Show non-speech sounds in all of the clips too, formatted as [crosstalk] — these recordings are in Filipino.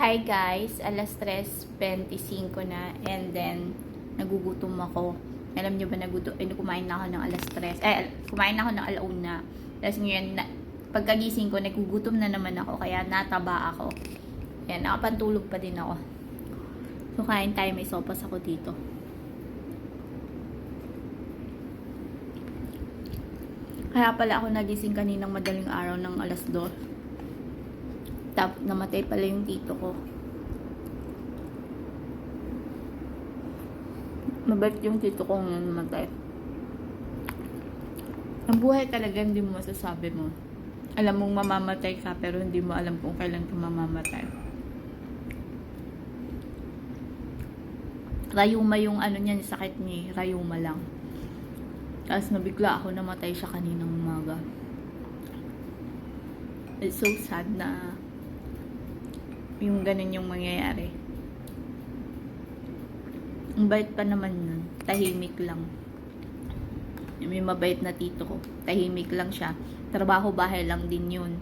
Hi guys, alas 3.25 na and then nagugutom ako. Alam nyo ba nagutom, eh, kumain na ako ng alas 3. Eh, kumain na ako ng alauna. Tapos ngayon, na, pagkagising ko, nagugutom na naman ako kaya nataba ako. Yan, nakapantulog pa din ako. So, kain tayo, may sopas ako dito. Kaya pala ako nagising kaninang madaling araw ng alas 2. Tap, namatay pala yung tito ko. Mabait yung tito ko ngayon namatay. Ang buhay talaga hindi mo masasabi mo. Alam mong mamamatay ka pero hindi mo alam kung kailan ka mamamatay. Rayuma yung ano niyan, sakit ni Rayuma lang. Tapos nabigla ako namatay siya kaninang umaga. It's so sad na yung ganun yung mangyayari. Ang bait pa naman nun. Tahimik lang. May mabait na tito ko. Tahimik lang siya. Trabaho bahay lang din yun.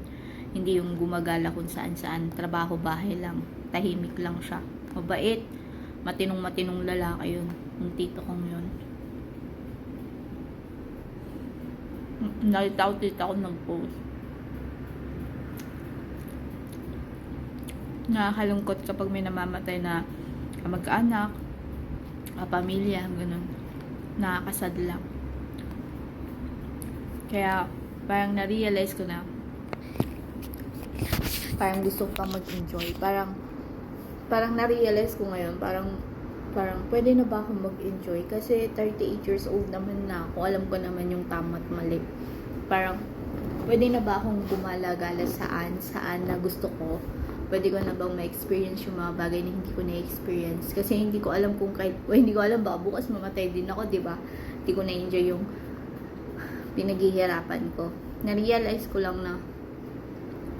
Hindi yung gumagala kung saan saan. Trabaho bahay lang. Tahimik lang siya. Mabait. Matinong matinong lalaki yun. Yung tito kong yun. Nakita ko tita ko nag-post. Nakakalungkot kapag may namamatay na kamag-anak, pamilya, ganun. Nakakasad lang. Kaya, parang na-realize ko na, parang gusto ko pa mag-enjoy. Parang, parang na-realize ko ngayon, parang, parang pwede na ba akong mag-enjoy? Kasi 38 years old naman na ako. Alam ko naman yung tama at mali. Parang, pwede na ba akong gumala-gala saan, saan na gusto ko? Pwede ko na bang ma-experience yung mga bagay na hindi ko na-experience? Kasi hindi ko alam kung kahit, o hindi ko alam ba, bukas mamatay din ako, di ba? Hindi ko na-enjoy yung pinaghihirapan ko. Na-realize ko lang na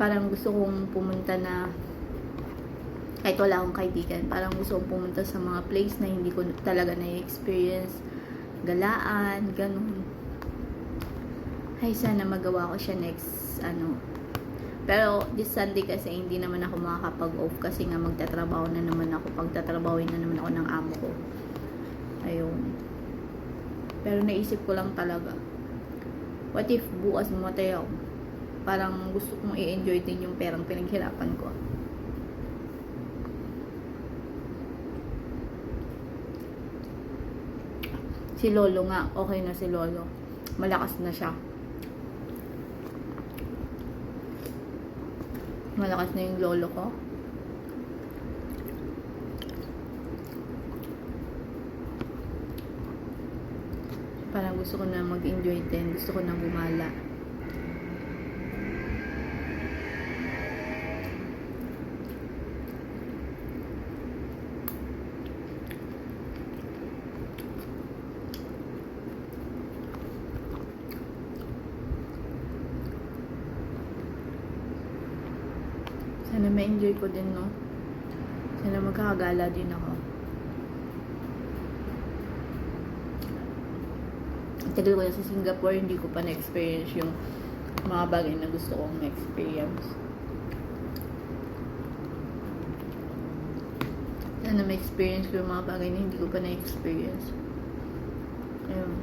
parang gusto kong pumunta na kahit wala akong kaibigan, parang gusto kong pumunta sa mga place na hindi ko talaga na-experience. Galaan, ganun. Ay, sana magawa ko siya next, ano. Pero, this Sunday kasi hindi naman ako makakapag-off kasi nga magtatrabaho na naman ako. Pagtatrabawin na naman ako ng amo ko. Ayun. Pero naisip ko lang talaga. What if bukas mamatay ako? Parang gusto kong i-enjoy din yung perang pinaghirapan ko. Si Lolo nga, okay na si Lolo. Malakas na siya. Malakas na yung lolo ko. Parang gusto ko na mag-enjoy din. Gusto ko na gumala. Sana ma-enjoy ko din, no? Sana magkakagala din ako. Tagal ko na sa Singapore, hindi ko pa na-experience yung mga bagay na gusto kong ma-experience. Sana ma-experience ko yung mga bagay na hindi ko pa na-experience. Ayun.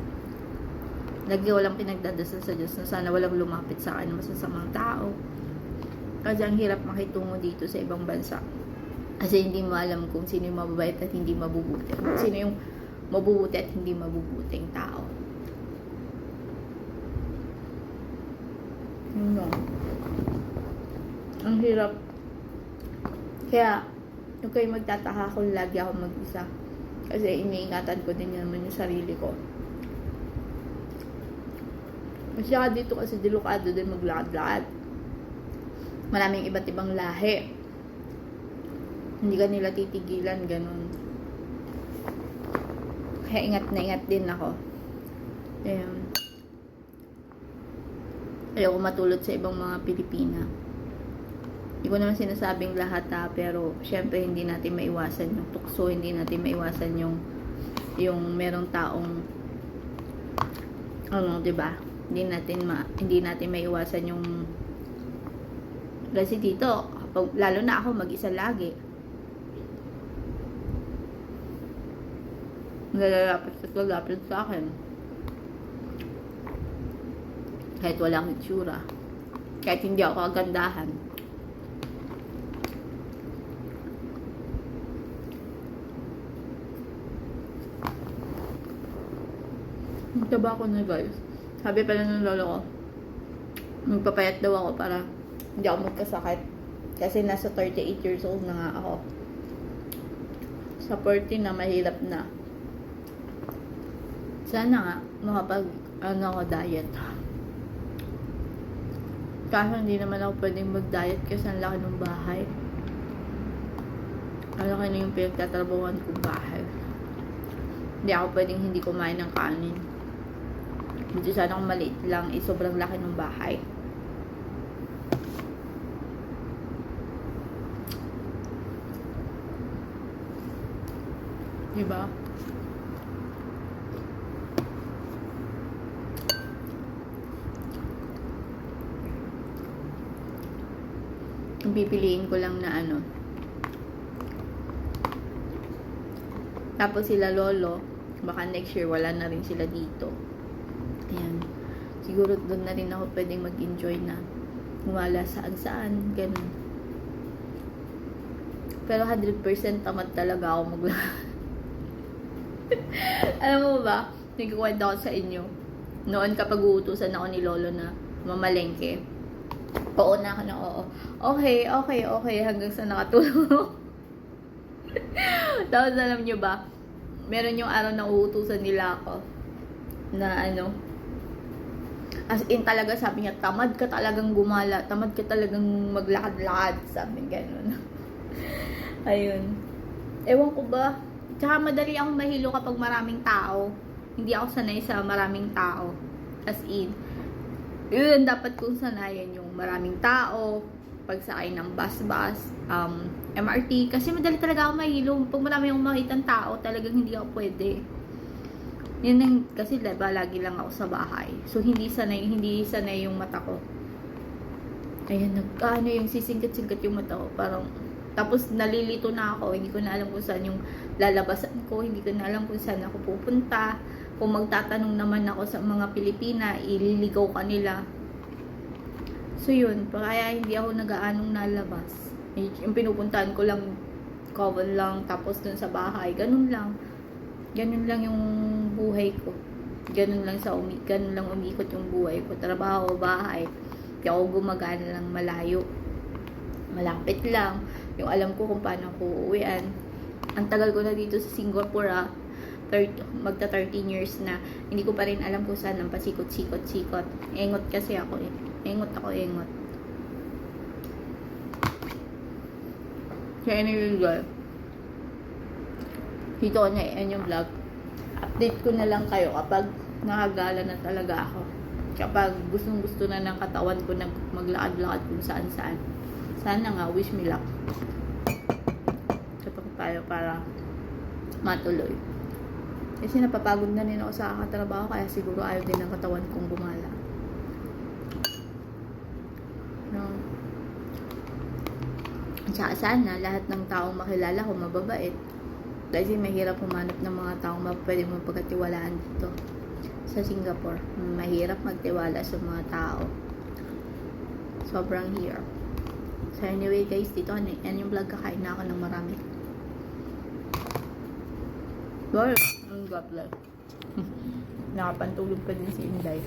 Lagi walang pinagdadasal sa Diyos na sana walang lumapit sa akin masasamang tao. Kasi ang hirap makitungo dito sa ibang bansa. Kasi hindi mo alam kung sino yung mababait at hindi mabubuti. Sino yung mabubuti at hindi mabubuting tao. Yun no. Ang hirap. Kaya, yung kayo magtataka kung lagi ako mag-isa. Kasi iniingatan ko din naman yung sarili ko. Masya dito kasi delikado din maglakad-lakad maraming iba't ibang lahi. Hindi ka nila titigilan, ganun. Kaya ingat na ingat din ako. Ayun. Ayoko matulad sa ibang mga Pilipina. Hindi ko naman sinasabing lahat ha, pero syempre hindi natin maiwasan yung tukso, hindi natin maiwasan yung yung merong taong ano, 'di ba? Hindi natin ma, hindi natin maiwasan yung kasi dito, pag, lalo na ako mag-isa lagi. Nalalapit at lalapit sa akin. Kahit walang itsura. Kahit hindi ako kagandahan. Nagtaba ako na guys. Sabi pala ng lolo ko, magpapayat daw ako para hindi ako magkasakit. Kasi nasa 38 years old na nga ako. Sa 40 na, mahirap na. Sana nga, makapag, ano ako, diet. Kaso hindi naman ako pwedeng mag-diet kasi ang laki ng bahay. Ang laki na yung pinagtatrabahuan kong bahay. Hindi ako pwedeng hindi kumain ng kanin. Hindi sana kung maliit lang, eh, sobrang laki ng bahay. Diba? Ang pipiliin ko lang na ano. Tapos sila lolo, baka next year wala na rin sila dito. Ayan. Siguro doon na rin ako pwedeng mag-enjoy na wala saan saan, ganun. Pero 100% tamad talaga ako maglakad. [laughs] [laughs] Alam mo ba, nagkukwento ako sa inyo. Noon kapag uutusan ako ni Lolo na mamalengke, oo na ako na oo. Okay, okay, okay, hanggang sa nakatulog. [laughs] Tapos alam nyo ba, meron yung araw na uutusan nila ako na ano, as in talaga sabi niya, tamad ka talagang gumala, tamad ka talagang maglakad-lakad, sabi ganun. [laughs] Ayun. Ewan ko ba, tsaka madali akong mahilo kapag maraming tao. Hindi ako sanay sa maraming tao. As in, yun dapat kong sanayan yung maraming tao, pagsakay ng bus-bus, um, MRT. Kasi madali talaga ako mahilo. Pag marami akong makitang tao, talagang hindi ako pwede. Yun ang, kasi diba, lagi lang ako sa bahay. So, hindi sanay, hindi sanay yung mata ko. Ayan, nag, ano yung sisingkat-singkat yung mata ko. Parang, tapos nalilito na ako. Hindi ko na alam kung saan yung lalabasan ko. Hindi ko na alam kung saan ako pupunta. Kung magtatanong naman ako sa mga Pilipina, ililigaw ka nila. So, yun. Kaya hindi ako nag-aanong nalabas. Yung pinupuntahan ko lang, common lang, tapos dun sa bahay. Ganun lang. Ganun lang yung buhay ko. Ganun lang sa umi ganun lang umikot yung buhay ko. Trabaho, bahay. Hindi ako gumagana lang malayo. Malapit lang. Yung alam ko kung paano ko uuwian. Ang tagal ko na dito sa Singapore ah. 30, magta 13 years na. Hindi ko pa rin alam kung saan ang pasikot-sikot-sikot. Engot kasi ako eh. Engot ako, engot. Kaya anyway, guys. Dito ko na yan yung vlog. Update ko na lang kayo kapag nakagala na talaga ako. Kapag gustong gusto na ng katawan ko na maglakad-lakad kung saan saan. Sana nga, wish me luck. Kapag tayo para matuloy. Kasi napapagod na rin ako sa kakatrabaho kaya siguro ayaw din ng katawan kong gumala. No. Tsaka sana lahat ng taong makilala ko mababait. Kasi mahirap humanap ng mga taong pwede mo pagkatiwalaan dito sa Singapore. Mahirap magtiwala sa mga tao. Sobrang hirap. So anyway guys, dito ano, yan yung vlog kakain na ako ng marami. Lord, God bless. Nakapantulog pa din si Inday.